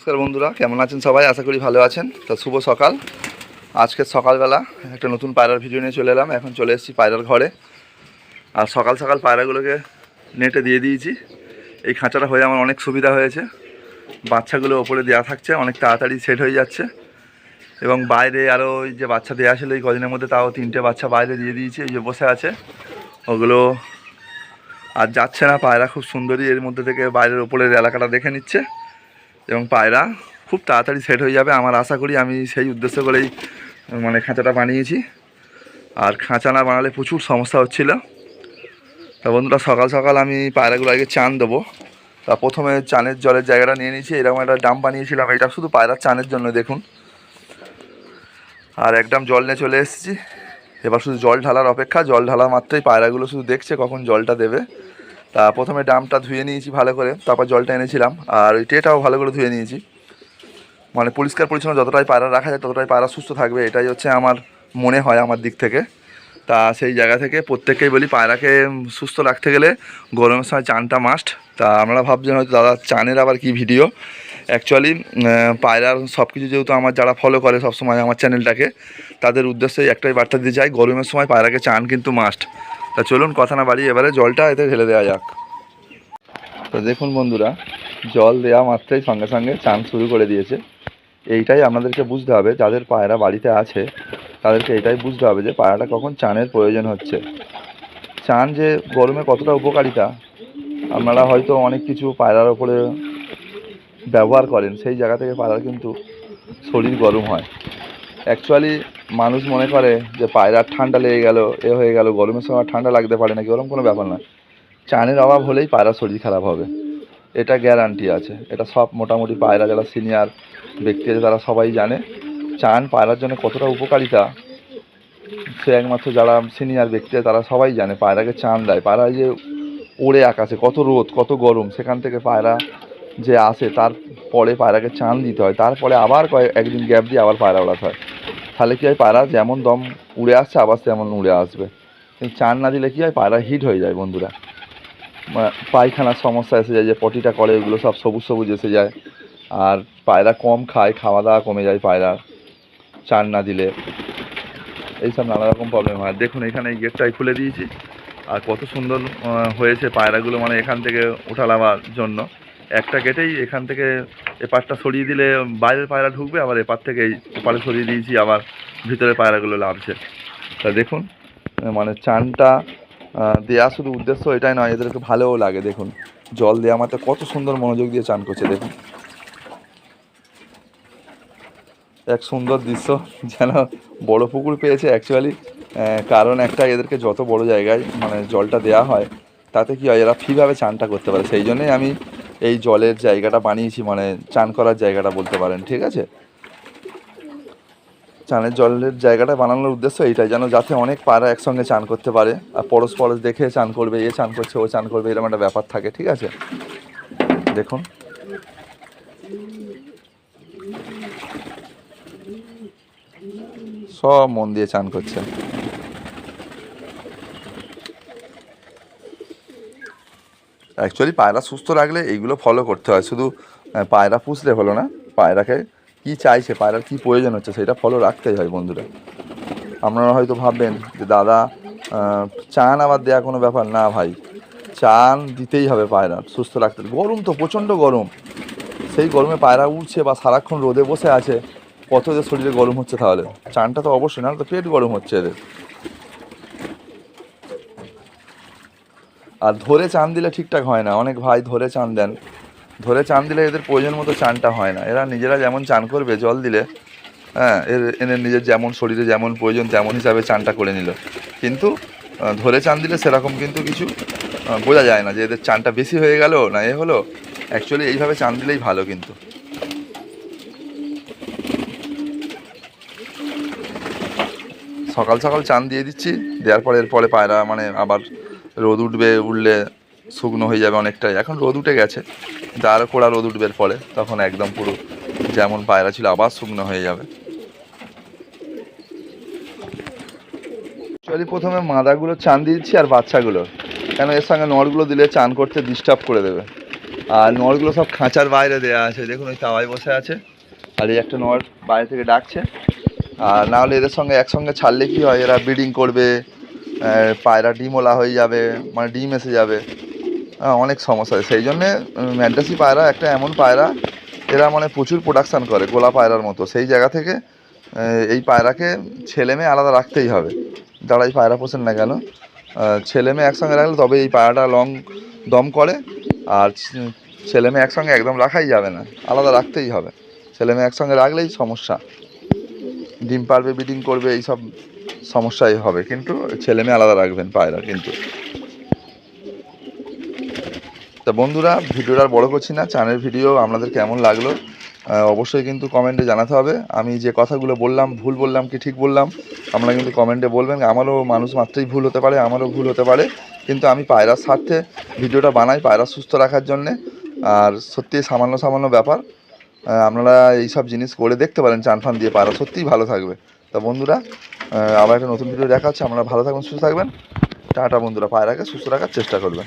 নমস্কার বন্ধুরা, কেমন আছেন সবাই? আশা করি ভালো আছেন। তো শুভ সকাল। আজকে সকালবেলা একটা নতুন পায়রার ভিডিও নিয়ে চলে এলাম। এখন চলে এসেছি পায়রার ঘরে। আর সকাল সকাল পায়রাগুলোকে নেটে দিয়ে দিয়েছি। এই খাঁচাটা হয়ে আমার অনেক সুবিধা হয়েছে। বাচ্চাগুলো ওপরে দেওয়া থাকছে, অনেক তাড়াতাড়ি সেট হয়ে যাচ্ছে। এবং বাইরে আরও ওই যে বাচ্চা দেওয়া ছিল, এই কদিনের মধ্যে তাও তিনটে বাচ্চা বাইরে দিয়ে দিয়েছি, এই যে বসে আছে। ওগুলো আর যাচ্ছে না, পায়রা খুব সুন্দরী এর মধ্যে থেকে বাইরের ওপরের এলাকাটা দেখে নিচ্ছে। এবং পায়রা খুব তাড়াতাড়ি সেট হয়ে যাবে। আমার আশা করি আমি সেই উদ্দেশ্য করেই মানে খাঁচাটা বানিয়েছি। আর খাঁচা না বানালে প্রচুর সমস্যা হচ্ছিল। তা বন্ধুরা, সকাল সকাল আমি পায়রাগুলো আগে চান দেবো। তা প্রথমে চানের জলের জায়গাটা নিয়ে নিয়েছি। এরকম একটা ডাম বানিয়েছিলাম। এটা শুধু পায়রার চানের জন্য, দেখুন। আর একদম জল নিয়ে চলে এসেছি। এবার শুধু জল ঢালার অপেক্ষা। জল ঢালা মাত্রই পায়রাগুলো শুধু দেখছে কখন জলটা দেবে। তা প্রথমে ডামটা ধুয়ে নিয়েছি ভালো করে, তারপর জলটা এনেছিলাম, আর টেটাও ভালো করে ধুয়ে নিয়েছি। মানে পরিষ্কার পরিচ্ছন্ন যতটাই পায়রা রাখা যায়, ততটাই পায়রা সুস্থ থাকবে, এটাই হচ্ছে আমার মনে হয় আমার দিক থেকে। তা সেই জায়গা থেকে প্রত্যেককেই বলি, পায়রাকে সুস্থ রাখতে গেলে গরমের সময় চানটা মাস্ট তা আমরা ভাবছেন হয়তো, দাদা, চানের আবার কি ভিডিও অ্যাকচুয়ালি পায়রার সব কিছু যেহেতু আমার যারা ফলো করে সবসময় আমার চ্যানেলটাকে তাদের উদ্দেশ্যে একটাই বার্তা দিতে চাই, গরমের সময় পায়রাকে চান কিন্তু মাস্ট তা চলুন কথা না বাড়ি এবারে জলটা এতে ঢেলে দেওয়া যাক। তো দেখুন বন্ধুরা, জল দেওয়া মাত্রই সঙ্গে সঙ্গে চান শুরু করে দিয়েছে। এইটাই আপনাদেরকে বুঝতে হবে, যাদের পায়রা বাড়িতে আছে, তাদেরকে এটাই বুঝতে হবে যে পায়রাটা কখন চানের প্রয়োজন হচ্ছে। চান যে গরমে কতটা উপকারিতা, আপনারা হয়তো অনেক কিছু পায়রার ওপরে ব্যবহার করেন, সেই জায়গা থেকে পায়রার কিন্তু শরীর গরম হয়। অ্যাকচুয়ালি মানুষ মনে করে যে পায়রার ঠান্ডা লেগে গেল, এ হয়ে গেল, গরমের সময় ঠান্ডা লাগতে পারে না গরম কোনো ব্যাপার না চানের অভাব হলেই পায়রা শরীর খারাপ হবে। এটা গ্যারান্টি আছে। এটা সব মোটামুটি পায়রা যারা সিনিয়র ব্যক্তি আছে তারা সবাই জানে। চান পায়রার জন্য কতটা উপকারিতা, সে একমাত্র যারা সিনিয়র ব্যক্তি আছে তারা সবাই জানে। পায়রাকে চান দেয়। পায়রা যে ওড়ে আকাশে, কত রোদ, কত গরম, সেখান থেকে পায়রা যে আসে তারপরে পায়রাকে চান দিতে হয়। তারপরে আবার কয়েক, একদিন গ্যাপ দিয়ে আবার পায়রা ওড়াতে হয়। তাহলে কী হয় পায়রা যেমন দম উড়ে আসছে, আবার তেমন উড়ে আসবে। চান না দিলে কী হয় পায়রা হিট হয়ে যায় বন্ধুরা। পায়খানার সমস্যা এসে যায়, যে পটিটা করে ওগুলো সব সবুজ সবুজ এসে যায়। আর পায়রা কম খায়, খাওয়া দাওয়া কমে যায় পায়রা চান না দিলে। এইসব নানা রকম প্রবলেম হয়। দেখুন, এখানে এই গেটটাই খুলে দিয়েছি। আর কত সুন্দর হয়েছে পায়রাগুলো মানে এখান থেকে উঠা নামার জন্য। একটা গেটেই এখান থেকে এপারটা সরিয়ে দিলে বাইরের পায়রা ঢুকবে, আবার এপার থেকে এই ওপারে সরিয়ে দিয়েছি, আবার ভিতরে পায়রাগুলো লাভছে তা দেখুন মানে চানটা দেওয়া শুধু উদ্দেশ্য এটাই নয়, এদেরকে ভালোও লাগে, দেখুন। জল দেওয়া মাত্র কত সুন্দর মনোযোগ দিয়ে চান করছে, দেখুন। এক সুন্দর দৃশ্য, যেন বড় পুকুর পেয়েছে অ্যাকচুয়ালি কারণ একটা এদেরকে যত বড় জায়গায় মানে জলটা দেওয়া হয়, তাতে কি হয়, এরা ফ্রিভাবে চানটা করতে পারে। সেই জন্যই আমি এই জলের জায়গাটা বানিয়েছি মানে চান করার জায়গাটা বলতে পারেন, ঠিক আছে? চানের জলের জায়গাটা বানানোর উদ্দেশ্য এইটাই, যেন যাতে অনেক পায়রা একসঙ্গে চান করতে পারে, আর পরশ পরশ দেখে চান করবে, এ চান করছে, ও চান করবে, এরকম একটা ব্যাপার থাকে, ঠিক আছে? দেখুন। সব মন দিয়ে চান করছে। অ্যাকচুয়ালি পায়রা সুস্থ রাখলে এইগুলো ফলো করতে হয়। শুধু পায়রা পুষলে হলো না, পায়রাকে কি চাইছে, পায়রার কি প্রয়োজন হচ্ছে, সেটা ফলো রাখতেই হয় বন্ধুরা। আপনারা হয়তো ভাববেন যে, দাদা চান আবার দেওয়া কোনো ব্যাপার? না ভাই, চান দিতেই হবে পায়রা, সুস্থ রাখতে। গরম তো, প্রচণ্ড গরম। সেই গরমে পায়রা উঠছে বা সারাক্ষণ রোদে বসে আছে, কত এদের শরীরে গরম হচ্ছে তাহলে। চানটা তো অবশ্যই না তো পেট গরম হচ্ছে এদের। আর ধরে চান দিলে ঠিকঠাক হয় না। অনেক ভাই ধরে চান দেন। ধরে চান দিলে এদের প্রয়োজন মতো চানটা হয় না। এরা নিজেরা যেমন চান করবে, জল দিলে হ্যাঁ এর এদের নিজের যেমন শরীরে যেমন প্রয়োজন তেমন হিসাবে চানটা করে নিল। কিন্তু ধরে চান দিলে সেরকম কিন্তু কিছু বোঝা যায় না যে এদের চানটা বেশি হয়ে গেল না এ হলো। অ্যাকচুয়ালি এইভাবে চান দিলেই ভালো কিন্তু। সকাল সকাল চান দিয়ে দিচ্ছি, দেওয়ার পরে এরপরে পায়রা মানে আবার রোদ উঠবে, উঠলে শুকনো হয়ে যাবে অনেকটাই। এখন রোদ উঠে গেছে, কিন্তু আরও কড়া রোদ উঠবে পরে তখন একদম পুরো যেমন পায়রা ছিল আবার শুকনো হয়ে যাবে। অ্যাকচুয়ালি প্রথমে মাদাগুলো চান দিচ্ছি আর বাচ্চাগুলো। কেন এর সঙ্গে নড়গুলো দিলে চান করতে ডিস্টার্ব করে দেবে। আর নড়গুলো সব খাঁচার বাইরে দেওয়া আছে, দেখুন ওই তাওয়ায় বসে আছে। আর এই একটা নড় বাইরে থেকে ডাকছে। আর না হলে এদের সঙ্গে একসঙ্গে ছাড়লে কি হয়? এরা ব্রিডিং করবে পায়রা ডিমওলা হয়ে যাবে মানে ডিম এসে যাবে। অনেক সমস্যা হয় সেই জন্যে ম্যান্টাসি পায়রা, একটা এমন পায়রা, এরা মানে প্রচুর প্রোডাকশান করে গোলা পায়রার মতো। সেই জায়গা থেকে এই পায়রাকে ছেলে মেয়ে আলাদা রাখতেই হবে। যারা এই পায়রা পোষেন না কেন ছেলে মেয়ে একসঙ্গে রাখলে তবে এই পায়রাটা লং দম করে, আর ছেলে মেয়ে একসঙ্গে একদম রাখাই যাবে না। আলাদা রাখতেই হবে। ছেলে মেয়ে একসঙ্গে রাখলেই সমস্যা। ডিম পারবে ব্রিডিং করবে এই সব সমস্যাই হবে। কিন্তু ছেলে মেয়ে আলাদা রাখবেন পায়রা কিন্তু। তা বন্ধুরা, ভিডিওটা আর বড় করছি না চ্যানেল ভিডিও আপনাদের কেমন লাগল অবশ্যই কিন্তু কমেন্টে জানাতে হবে। আমি যে কথাগুলো বললাম, ভুল বললাম কি ঠিক বললাম, আপনারা কিন্তু কমেন্টে বলবেন। আমারও মানুষ মাত্রই ভুল হতে পারে, আমারও ভুল হতে পারে। কিন্তু আমি পায়রার স্বার্থে ভিডিওটা বানাই, পায়রা সুস্থ রাখার জন্যে। আর সত্যি সামান্য সামান্য ব্যাপার আপনারা এইসব জিনিস করে দেখতে পারেন, চান ফান দিয়ে পারা, সত্যিই ভালো থাকবে। তা বন্ধুরা আবার একটা নতুন ভিডিও দেখাচ্ছে, আপনারা ভালো থাকবেন, সুস্থ থাকবেন। টাটা বন্ধুরা পায়রাকে সুস্থ রাখার চেষ্টা করবেন।